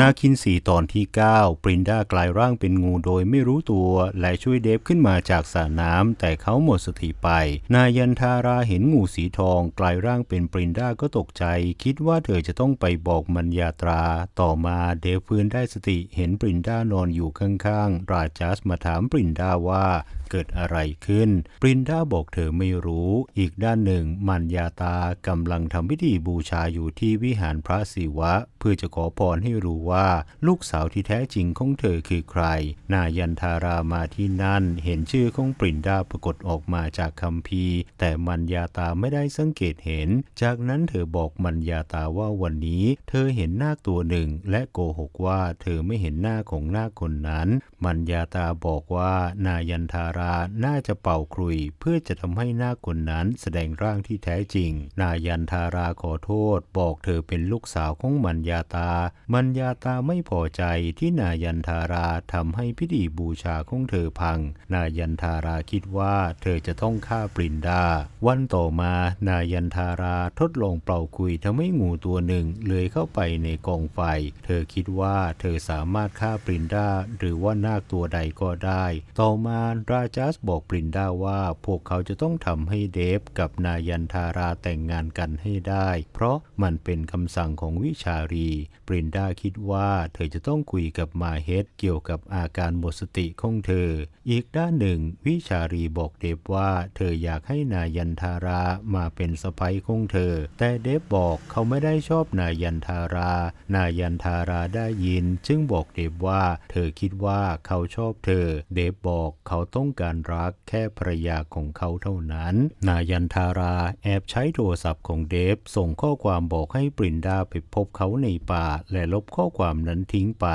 นาคินสีตอนที่ 9 ปรินดากลายร่างเป็นงูโดยไม่รู้ตัว และช่วยเดฟขึ้นมาจากสระน้ำแต่เขาหมดสติไป นายันทาราเห็นงูสีทองกลายร่างเป็นปรินดาก็ตกใจ คิดว่าเธอจะต้องไปบอกมัญญาตรา ต่อมาเดฟฟื้นได้สติเห็นปรินดานอนอยู่ข้างๆ ราจัสมาถามปรินดาว่าเกิดอะไรขึ้น ปรินดาบอกเธอไม่รู้ อีกด้านหนึ่ง มัญญาตากำลังทำพิธีบูชาอยู่ที่วิหารพระศิวะ เพื่อจะขอพรให้รู้ว่าลูกสาวที่แท้จริงของเธอคือใคร นายันทารามาที่นั่น เห็นชื่อของปรินดาปรากฏออกมาจากคัมภีแต่มัญญาตาไม่ได้สังเกตเห็น จากนั้นเธอบอกมัญญาตาว่าวันนี้ เธอเห็นนาคตัวหนึ่ง และโกหกว่าเธอไม่เห็นหน้าของนาคคนนั้น มัญญาตาบอกว่านายันทาราน่าจะเป่าครุย เพื่อจะทำให้นาคคนนั้นแสดงร่างที่แท้จริง นายันทาราขอโทษ บอกเธอเป็นลูกสาวของมัญญาตา มัญญาตาไม่พอใจที่นายันทาราทำให้พิธีบูชาของเธอพัง นายันทาราคิดว่าเธอจะต้องฆ่าปรินดา วันต่อมานายันทาราทดลองเป่าคุยทำให้งูตัวหนึ่งเลื้อยเข้าไปในกองไฟ เธอคิดว่าเธอสามารถฆ่าปรินดาหรือว่านาคตัวใดก็ได้ ต่อมาราจัสบอกปรินดาว่าพวกเขาจะต้องทำให้เดฟกับนายันทาราแต่งงานกันให้ได้ เพราะมันเป็นคำสั่งของวิชารี ปรินดาคิดว่าเธอจะต้องคุยกับมาเฮดเกี่ยวกับอาการหมดสติของเธอ อีกด้านหนึ่ง วิชารีบอกเดฟว่า เธออยากให้นายันทารามาเป็นสะใภ้ของเธอ แต่เดฟบอกเขาไม่ได้ชอบนายันทารา นายันทาราได้ยิน จึงบอกเดฟว่า เธอคิดว่าเขาชอบเธอ เดฟบอกเขาต้องการรักแค่ภรรยาของเขาเท่านั้น นายันทาราแอบใช้โทรศัพท์ของเดฟส่งข้อความบอกให้ปรินดาไปพบเขาในป่าและลบข้อความนั้นทิ้งไป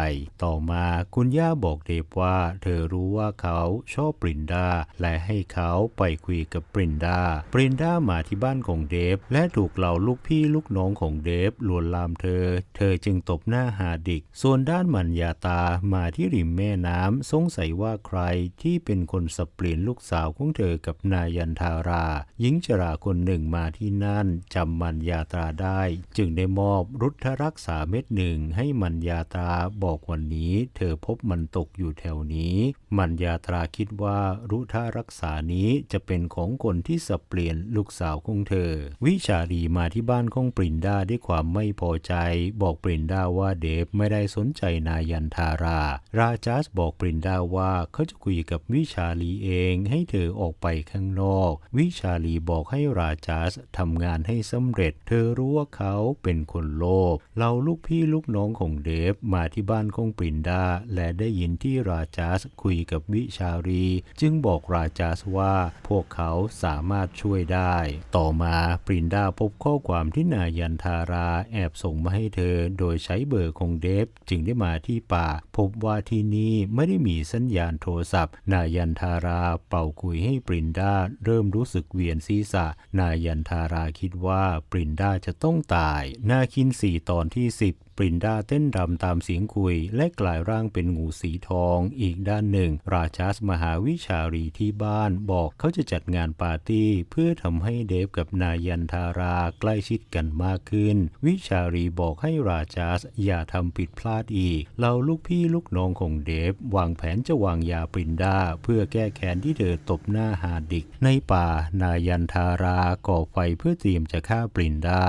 ต่อมาคุณย่าบอกเดฟว่า เธอรู้ว่าเขาชอบปรินดา และให้เขาไปคุยกับปรินดา ปรินดามาที่บ้านของเดฟ และถูกเหล่าลูกพี่ลูกน้องของเดฟลวนลามเธอ เธอจึงตบหน้าหาดิก ส่วนด้านมัญญาตามาที่ริมแม่น้ำสงสัยว่าใครที่เป็นคนสับเปลี่ยนลูกสาวของเธอกับนายันทารา หญิงชราคนหนึ่งมาที่นั่นจำมัญญาตาได้ จึงได้มอบรุทธรักษาเม็ดหนึ่งให้มัญญญาตราบอกวันนี้เธอพบมันตกอยู่แถวนี้ มัญญาตราคิดว่ารุทธรักษานี้จะเป็นของคนที่สับเปลี่ยนลูกสาวของเธอ วิชารีมาที่บ้านของปรินดาด้วยความไม่พอใจ บอกปรินดาว่าเดฟไม่ได้สนใจนายันทารา ราจัสบอกปรินดาว่าเขาจะคุยกับวิชาลีเองให้เธอออกไปข้างนอก วิชาลีบอกให้ราจัสทำงานให้สำเร็จ เธอรู้ว่าเขาเป็นคนโลภเราลูกพี่ลูกน้องของเดฟมาที่บ้านของปรินดา และได้ยินที่ราจัสคุยกับวิชารี จึงบอกราจัสว่าพวกเขาสามารถช่วยได้ ต่อมาปรินดาพบข้อความที่นายันทาราแอบส่งมาให้เธอ โดยใช้เบอร์ของเดฟ จึงได้มาที่ป่า พบว่าที่นี่ไม่ได้มีสัญญาณโทรศัพท์ นายันทาราเป่าคุยให้ปรินดาเริ่มรู้สึกเวียนศีรษะ นายันทาราคิดว่าปรินดาจะต้องตาย นาคินสี่ตอนที่ 10 ปรินดาเต้นรำตามเสียงคุย และกลายร่างเป็นงูสีทอง อีกด้านหนึ่ง ราชาสมหาวิชารีที่บ้านบอกเขาจะจัดงานปาร์ตี้ เพื่อทำให้เดฟกับนายันทาราใกล้ชิดกันมากขึ้น วิชารีบอกให้ราชาสอย่าทำผิดพลาดอีกเราลูกพี่ลูกน้องของเดฟ วางแผนจะวางยาปรินดาเพื่อแก้แค้นที่เธอตบหน้าฮาดิก ในป่านายันทาราก่อไฟเพื่อเตรียมจะฆ่าปรินดา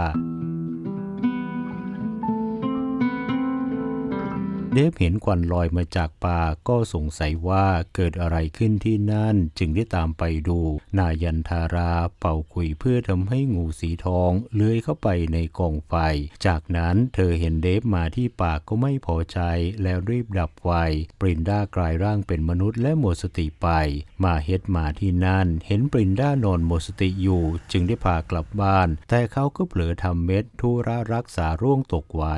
เดฟเห็นควันลอยมาจากป่าก็สงสัยว่าเกิดอะไรขึ้นที่นั่นจึงได้ตามไปดู นายันทาราเป่าคุยเพื่อทำให้งูสีทองเลื้อยเข้าไปในกองไฟ จากนั้นเธอเห็นเดฟมาที่ป่าก็ไม่พอใจแล้วรีบดับไฟปรินด้ากลายร่างเป็นมนุษย์และหมดสติไป มาเฮ็ดมาที่นั่น เห็นปรินด้านอนหมดสติอยู่ จึงได้พากลับบ้าน แต่เขาก็เผลอทำเม็ดทุรารักษาร่วงตกไว้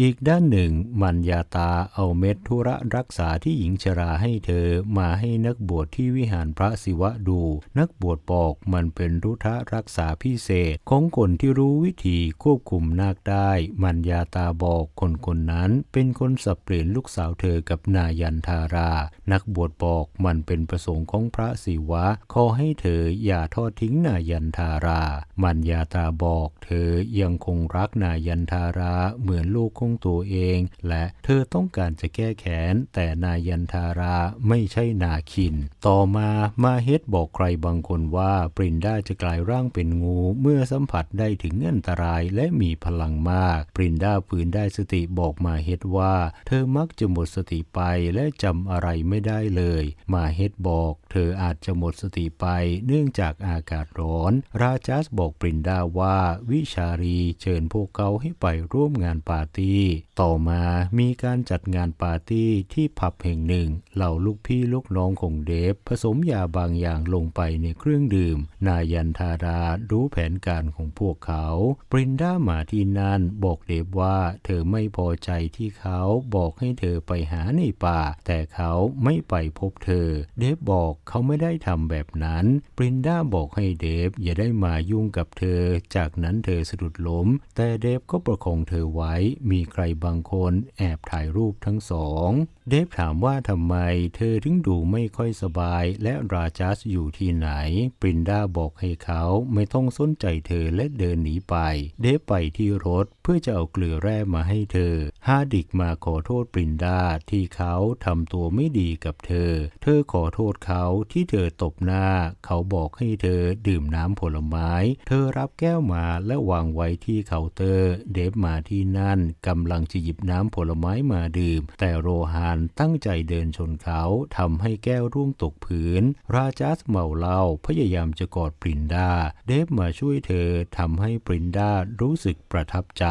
อีกด้านหนึ่ง มัญญาตาเอาเม็ดธุระรักษาที่หญิงชราให้เธอมาให้นักบวชที่วิหารพระศิวะดู นักบวชบอกมันเป็นรุทะรักษาพิเศษของคนที่รู้วิธีควบคุมนาคได้ มันยาตาบอกคนคนนั้นเป็นคนสับเปลี่ยนลูกสาวเธอกับนายันทารา นักบวชบอกมันเป็นประสงค์ของพระศิวะ ขอให้เธออย่าทอดทิ้งนายันทารา มันยาตาบอกเธอยังคงรักนายันทาราเหมือนลูกของตัวเอง และเธอต้องการจะแก้แค้นแต่นายันทาราไม่ใช่นาคิน ต่อมามาเฮดบอกใครบางคนว่าปรินด้าจะกลายร่างเป็นงูเมื่อสัมผัสได้ถึงอันตรายและมีพลังมาก ปรินด้าฟื้นได้สติบอกมาเฮดว่า เธอมักจะหมดสติไปและจำอะไรไม่ได้เลย มาเฮดบอก เธออาจจะหมดสติไป เนื่องจากอากาศร้อน ราจัสบอกปรินด้าว่าวิชารีเชิญพวกเขาให้ไปร่วมงานปาร์ตี้ ต่อมามีการจัดงานปาร์ตี้ที่ผับแห่งหนึ่ง เหล่าลูกพี่ลูกน้องของเดฟ ผสมยาบางอย่างลงไปในเครื่องดื่ม นายันทารารู้แผนการของพวกเขา ปรินด้ามาที่นั่นบอกเดฟว่าเธอไม่พอใจที่เขาบอกให้เธอไปหาในป่า แต่เขาไม่ไปพบเธอ เดฟบอกเขาไม่ได้ทำแบบนั้น ปรินด้าบอกให้เดฟอย่าได้มายุ่งกับเธอ จากนั้นเธอสะดุดล้ม แต่เดฟก็ประคองเธอไว้ มีใครบางคนแอบถ่ายรูปทั้งสอง เดฟถามว่าทำไมเธอถึงดูไม่ค่อยสบายและราจัสอยู่ที่ไหน ปรินดาบอกให้เขาไม่ต้องสนใจเธอและเดินหนีไป เดฟไปที่รถเพื่อจะเอาเกลือแร่มาให้เธอ ฮาดิกมาขอโทษปรินดาที่เขาทำตัวไม่ดีกับเธอ เธอขอโทษเขาที่เธอตบหน้า เขาบอกให้เธอดื่มน้ำผลไม้ เธอรับแก้วมาและวางไว้ที่เคาน์เตอร์ เดฟมาที่นั่นกำลังจะหยิบน้ำผลไม้มาดื่ม แต่โรฮานตั้งใจเดินชนเขาทำให้แก้วร่วงตกพื้น ราจัสเมาเหล้าพยายามจะกอดปรินดา เดฟมาช่วยเธอทำให้ปรินดารู้สึกประทับใจ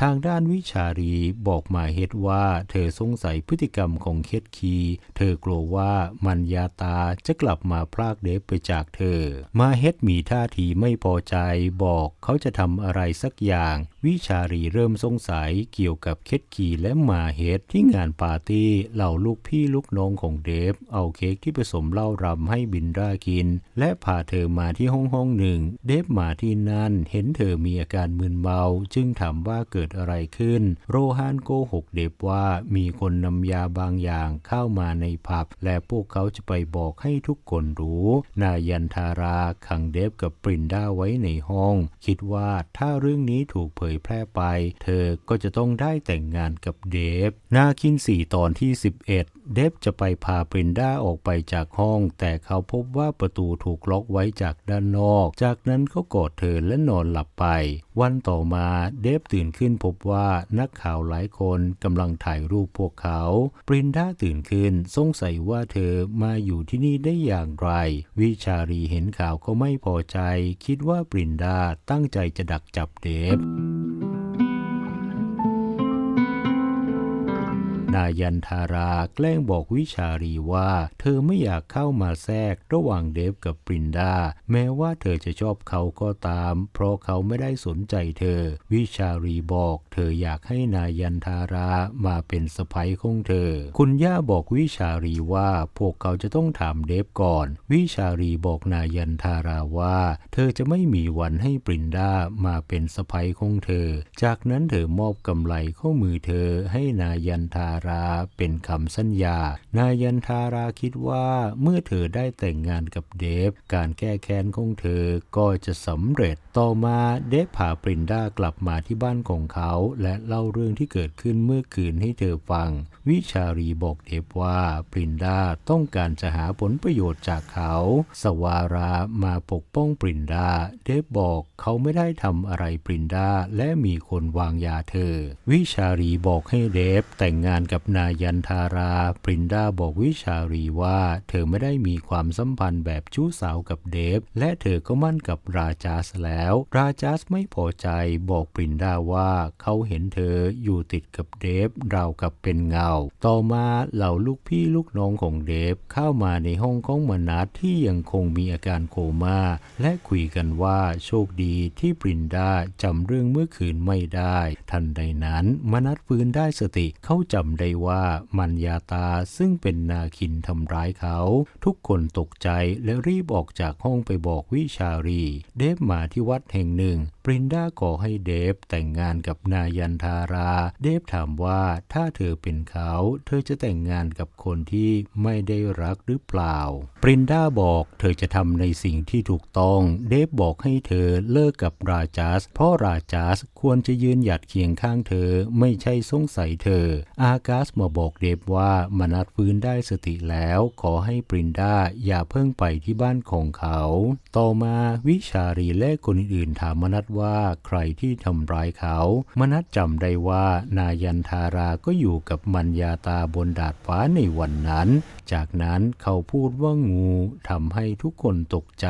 ทางด้านวิชารีบอกมาเฮดว่าเธอสงสัยพฤติกรรมของเคทคี เธอกลัวว่ามันยาตาจะกลับมาพรากเดฟไปจากเธอ มาเฮดมีท่าทีไม่พอใจบอกเขาจะทำอะไรสักอย่าง วิชารีเริ่มสงสัยเกี่ยวกับเคทคีและมาเฮดที่งานปาร์ตี้เหล่าลูกพี่ลูกน้องของเดฟ เอาเค้กที่ผสมเหล้ารำให้บินรากิน และพาเธอมาที่ห้องห้องหนึ่ง เดฟมาที่นั่นเห็นเธอมีอาการมึนเมาจึงถามว่าเกิดอะไรขึ้น โรฮานโกหกเดฟว่ามีคนนำยาบางอย่างเข้ามาในผับ และพวกเขาจะไปบอกให้ทุกคนรู้ นายันทาราขังเดฟกับปรินด้าไว้ในห้อง คิดว่าถ้าเรื่องนี้ถูกเผยยแพร่ไป เธอก็จะต้องได้แต่งงานกับเดฟ นาคินสี่ตอนที่ 11 เดฟจะไปพาปรินด้าออกไปจากห้อง แต่เขาพบว่าประตูถูกล็อกไว้จากด้านนอก จากนั้นเขากอดเธอและนอนหลับไป วันต่อมาเดฟตื่นขึ้นพบว่านักข่าวหลายคนกำลังถ่ายรูปพวกเขา ปรินด้าตื่นขึ้นสงสัยว่าเธอมาอยู่ที่นี่ได้อย่างไร วิชารีเห็นข่าวก็ไม่พอใจ คิดว่าปรินดาตั้งใจจะดักจับเดฟ นายันทาราแกล้งบอกวิชารีว่า เธอไม่อยากเข้ามาแทรกระหว่างเดฟกับปรินดา แม้ว่าเธอจะชอบเขาก็ตาม เพราะเขาไม่ได้สนใจเธอ วิชารีบอก เธออยากให้นายันทารามาเป็นสะพ้ยของเธอ คุณย่าบอกวิชารีว่า พวกเขาจะต้องถามเดฟก่อน วิชารีบอกนายันทาราว่า เธอจะไม่มีวันให้ปรินดามาเป็นสะพ้ยของเธอ จากนั้นเธอมอบกำไรข้อมือเธอให้นายันทาราเป็นคำสัญญา นายยันทาราคิดว่าเมื่อเธอได้แต่งงานกับเดฟ การแก้แค้นของเธอก็จะสำเร็จ ต่อมาเดฟพาปรินดากลับมาที่บ้านของเขา และเล่าเรื่องที่เกิดขึ้นเมื่อคืนให้เธอฟัง วิชารีบอกเดฟว่าปรินดาต้องการจะหาผลประโยชน์จากเขา สวารามาปกป้องปรินดา เดฟบอกเขาไม่ได้ทำอะไรปรินดาและมีคนวางยาเธอ วิชารีบอกให้เดฟแต่งงานกับนายันทาราปรินดาบอกวิชารีว่า เธอไม่ได้มีความสัมพันธ์แบบชู้สาวกับเดฟ และเธอก็มั่นกับราจัสแล้ว ราจัสไม่พอใจบอกปรินดาว่าเขาเห็นเธออยู่ติดกับเดฟราวกับเป็นเงา ต่อมาเหล่าลูกพี่ลูกน้องของเดฟเข้ามาในห้องของมนัสที่ยังคงมีอาการโคม่าและคุยกันว่าโชคดีที่ปรินดาจำเรื่องเมื่อคืนไม่ได้ ทันใดนั้นมนัสฟื้นได้สติเขาจำได้ว่ามัญญาตาซึ่งเป็นนาคินทำร้ายเขา ทุกคนตกใจและรีบออกจากห้องไปบอกวิชารี เดฟมาที่วัดแห่งหนึ่งปรินดาขอให้เดฟแต่งงานกับนายันทารา เดฟถามว่าถ้าเธอเป็นเขา เธอจะแต่งงานกับคนที่ไม่ได้รักหรือเปล่า ปรินดาบอกเธอจะทำในสิ่งที่ถูกต้อง เดฟบอกให้เธอเลิกกับราจัสเพราะราจัสควรจะยืนหยัดเคียงข้างเธอ ไม่ใช่สงสัยเธอ อากาสมาบอกเดฟว่ามนัดฟื้นได้สติแล้ว ขอให้ปรินดาอย่าเพิ่งไปที่บ้านของเขา ต่อมาวิชารีและคนอื่นๆถามมนัดว่าใครที่ทำร้ายเขา มนัดจำได้ว่านายันทาราก็อยู่กับมัญญาตาบนดาดฟ้าในวันนั้น จากนั้นเขาพูดว่างูทำให้ทุกคนตกใจ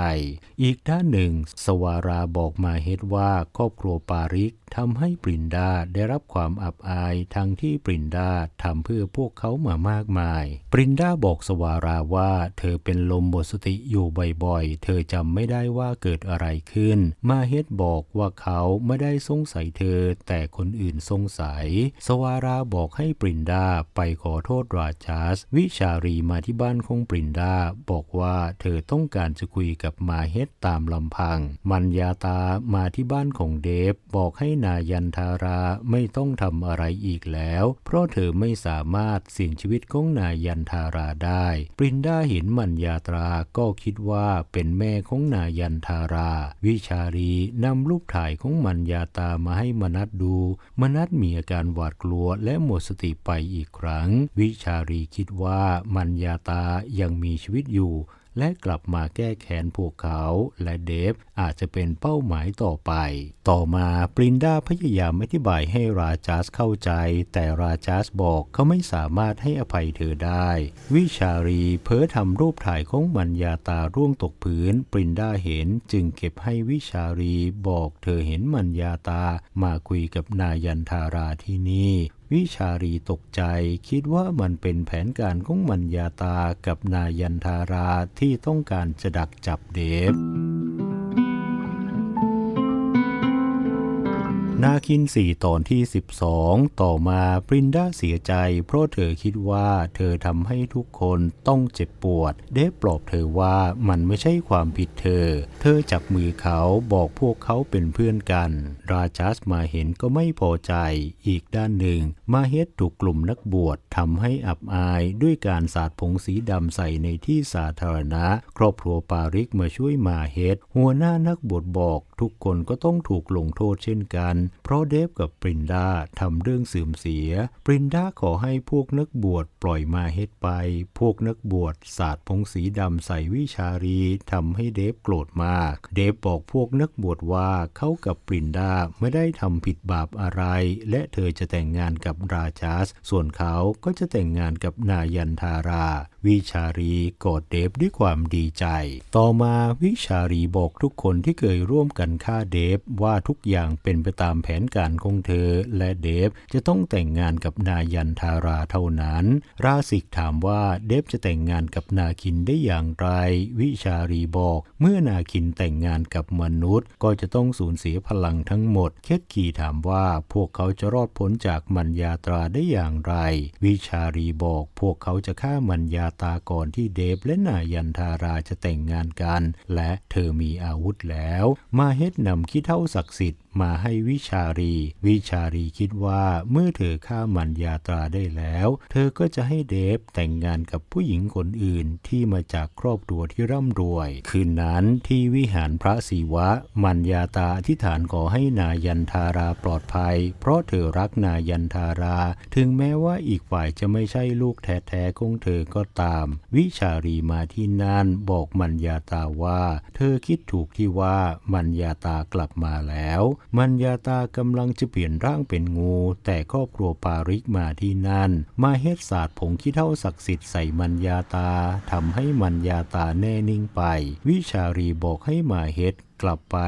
อีกด้านหนึ่ง สวาราบอกมาเฮดว่าครอบครัวปาริกทำให้ปรินดาได้รับความอับอายทั้งที่ปรินดาทำเพื่อพวกเขามามากมาย ปรินดาบอกสวาราว่าเธอเป็นลมหมดสติอยู่บ่อยๆ เธอจำไม่ได้ว่าเกิดอะไรขึ้น มาเฮดบอกว่าเขาไม่ได้สงสัยเธอ แต่คนอื่นสงสัย สวาราบอกให้ปรินดาไปขอโทษราชัสวิชารีมาที่บ้านของปรินดา บอกว่าเธอต้องการจะคุยกับมาเฮดตามลำพัง มัญญาตามาที่บ้านของเดฟ บอกให้นายันทาราไม่ต้องทำอะไรอีกแล้ว เพราะเธอไม่สามารถเสี่ยงชีวิตของนายันทาราได้ ปรินดาเห็นมัญญาตราก็คิดว่าเป็นแม่ของนายันทารา วิชารีนำรูปถ่ายของมัญญาตามาให้มนัดดู มนัดมีอาการหวาดกลัวและหมดสติไปอีกครั้ง วิชารีคิดว่ามัญญาตายังมีชีวิตอยู่ และกลับมาแก้แค้นพวกเขาและเดฟอาจจะเป็นเป้าหมายต่อไป ต่อมาปรินดาพยายามอธิบายให้ราจัสเข้าใจ แต่ราจัสบอกเขาไม่สามารถให้อภัยเธอได้ วิชารีเพ้อทำรูปถ่ายของมัญญาตาร่วงตกพื้น ปรินดาเห็นจึงเก็บให้วิชารีบอกเธอเห็นมัญญาตามาคุยกับนายันทาราที่นี่ วิชารีตกใจคิดว่ามันเป็นแผนการของมัญญาตากับนายันทาราที่ต้องการจะดักจับเดฟ นาคินสี่ตอนที่ 12 ต่อมาปรินดาเสียใจ เพราะเธอคิดว่าเธอทำให้ทุกคนต้องเจ็บปวดเดฟปลอบเธอว่ามันไม่ใช่ความผิดเธอ เธอจับมือเขาบอกพวกเขาเป็นเพื่อนกัน ราจัสมาเห็นก็ไม่พอใจ อีกด้านหนึ่ง มาเฮดถูกกลุ่มนักบวชทำให้อับอายด้วยการสาดผงสีดำใส่ในที่สาธารณะ ครอบครัวปาริกมาช่วยมาเฮดหัวหน้านักบวชบอก ทุกคนก็ต้องถูกลงโทษเช่นกัน เพราะเดฟกับปรินดาทำเรื่องเสื่อมเสีย ปรินดาขอให้พวกนักบวชปล่อยมาเฮดไป พวกนักบวชสาดผงสีดำใส่วิชารีทำให้เดฟโกรธมาก เดฟบอกพวกนักบวชว่าเขากับปรินดาไม่ได้ทำผิดบาปอะไร และเธอจะแต่งงานกับราจัสส่วนเขาก็จะแต่งงานกับนายันทารา วิชารีกอดเดฟด้วยความดีใจ ต่อมาวิชารีบอกทุกคนที่เคยร่วมกันฆ่าเดฟว่าทุกอย่างเป็นไปตามแผนการของเธอ และเดฟจะต้องแต่งงานกับนายันทาราเท่านั้น ราสิกถามว่าเดฟจะแต่งงานกับนาคินได้อย่างไร วิชารีบอก เมื่อนาคินแต่งงานกับมนุษย์ ก็จะต้องสูญเสียพลังทั้งหมด เคสกีถามว่าพวกเขาจะรอดพ้นจากมัญญาตราได้อย่างไร วิชารีบอก พวกเขาจะฆ่ามัญญาตาก่อนที่เดฟและนายันทาราจะแต่งงานกัน และเธอมีอาวุธแล้ว มาเฮ็ดนำขี้เท่าศักดิ์สิทธิ์มาให้วิชารี วิชารีคิดว่าเมื่อเธอฆ่ามัญญาตราได้แล้ว เธอก็จะให้เดฟแต่งงานกับผู้หญิงคนอื่นที่มาจากครอบครัวที่ร่ำรวย คืนนั้นที่วิหารพระศิวะ มัญญาตาอธิษฐานขอให้นายันทาราปลอดภัย เพราะเธอรักนายันทารา ถึงแม้ว่าอีกฝ่ายจะไม่ใช่ลูกแท้ๆของเธอก็ตาม วิชารีมาที่นั่นบอกมัญญาตาว่า เธอคิดถูกที่ว่ามัญญาตากลับมาแล้วมัญญาตากำลังจะเปลี่ยนร่างเป็นงู แต่ครอบครัวปาริกมาที่นั่น มาเฮ็ดศาสตร์ผงขี้เท่าศักดิ์สิทธิ์ใส่มัญญาตาทำให้มัญญาตาแน่นิ่งไป วิชารีบอกให้มาเฮ็ด กลับไป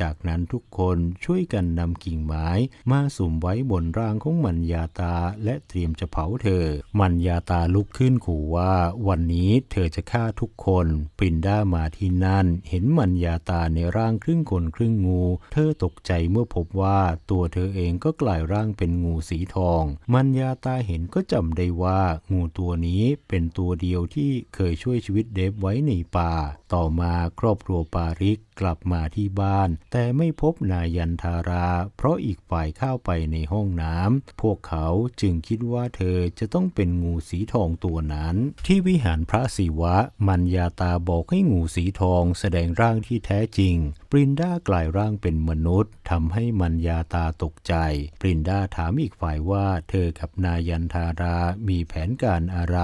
จากนั้นทุกคนช่วยกันนำกิ่งไม้ มาสุมไว้บนร่างของมัญญาตาและเตรียมจะเผาเธอ มัญญาตาลุกขึ้นขู่ว่าวันนี้เธอจะฆ่าทุกคนปรินด้ามาที่นั่น เห็นมัญญาตาในร่างครึ่งคนครึ่งงู เธอตกใจเมื่อพบว่าตัวเธอเองก็กลายร่างเป็นงูสีทอง มัญญาตาเห็นก็จำได้ว่างูตัวนี้เป็นตัวเดียวที่เคยช่วยชีวิตเดฟไว้ในป่า ต่อมาครอบครัวปาริกกลับมาที่บ้าน แต่ไม่พบนายันทารา เพราะอีกฝ่ายเข้าไปในห้องน้ำพวกเขาจึงคิดว่าเธอจะต้องเป็นงูสีทองตัวนั้น ที่วิหารพระศิวะ มัญญาตาบอกให้งูสีทองแสดงร่างที่แท้จริง ปรินด้ากลายร่างเป็นมนุษย์ทำให้มัญญาตาตกใจ ปรินด้าถามอีกฝ่ายว่าเธอกับนายันทารามีแผนการอะไร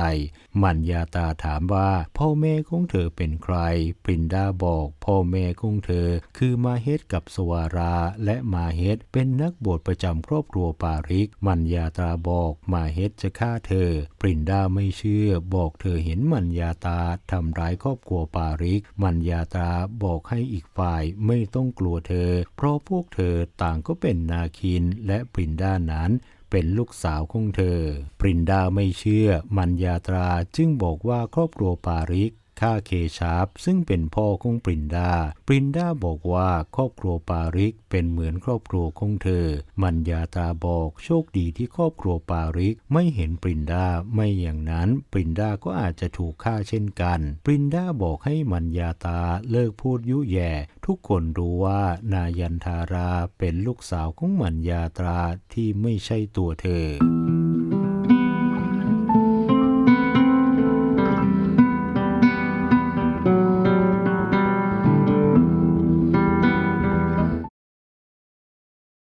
มัญญาตาถามว่าพ่อแม่ของเธอเป็นใคร ปรินด้าบอก พ่อแม่ของเธอคือมาเฮดกับสวาราและมาเฮดเป็นนักบวชประจำครอบครัวปาริก มัญญาตาบอกมาเฮดจะฆ่าเธอ ปรินดาไม่เชื่อ บอกเธอเห็นมัญญาตาทำร้ายครอบครัวปาริก มัญญาตาบอกให้อีกฝ่ายไม่ต้องกลัวเธอ เพราะพวกเธอต่างก็เป็นนาคินและปรินดานั้นเป็นลูกสาวของเธอ ปรินดาไม่เชื่อ มัญญาตราจึงบอกว่าครอบครัวปาริก ฆ่าเคชาร์ปซึ่งเป็นพ่อของปรินดา ปรินดาบอกว่าครอบครัวปาริกเป็นเหมือนครอบครัวของเธอ มัญญาตาบอกโชคดีที่ครอบครัวปาริกไม่เห็นปรินดา ไม่อย่างนั้นปรินดาก็อาจจะถูกฆ่าเช่นกัน ปรินดาบอกให้มัญญาตาเลิกพูดยุแย่ ทุกคนรู้ว่า นายันทาราเป็นลูกสาวของมัญญาตราที่ไม่ใช่ตัวเธอ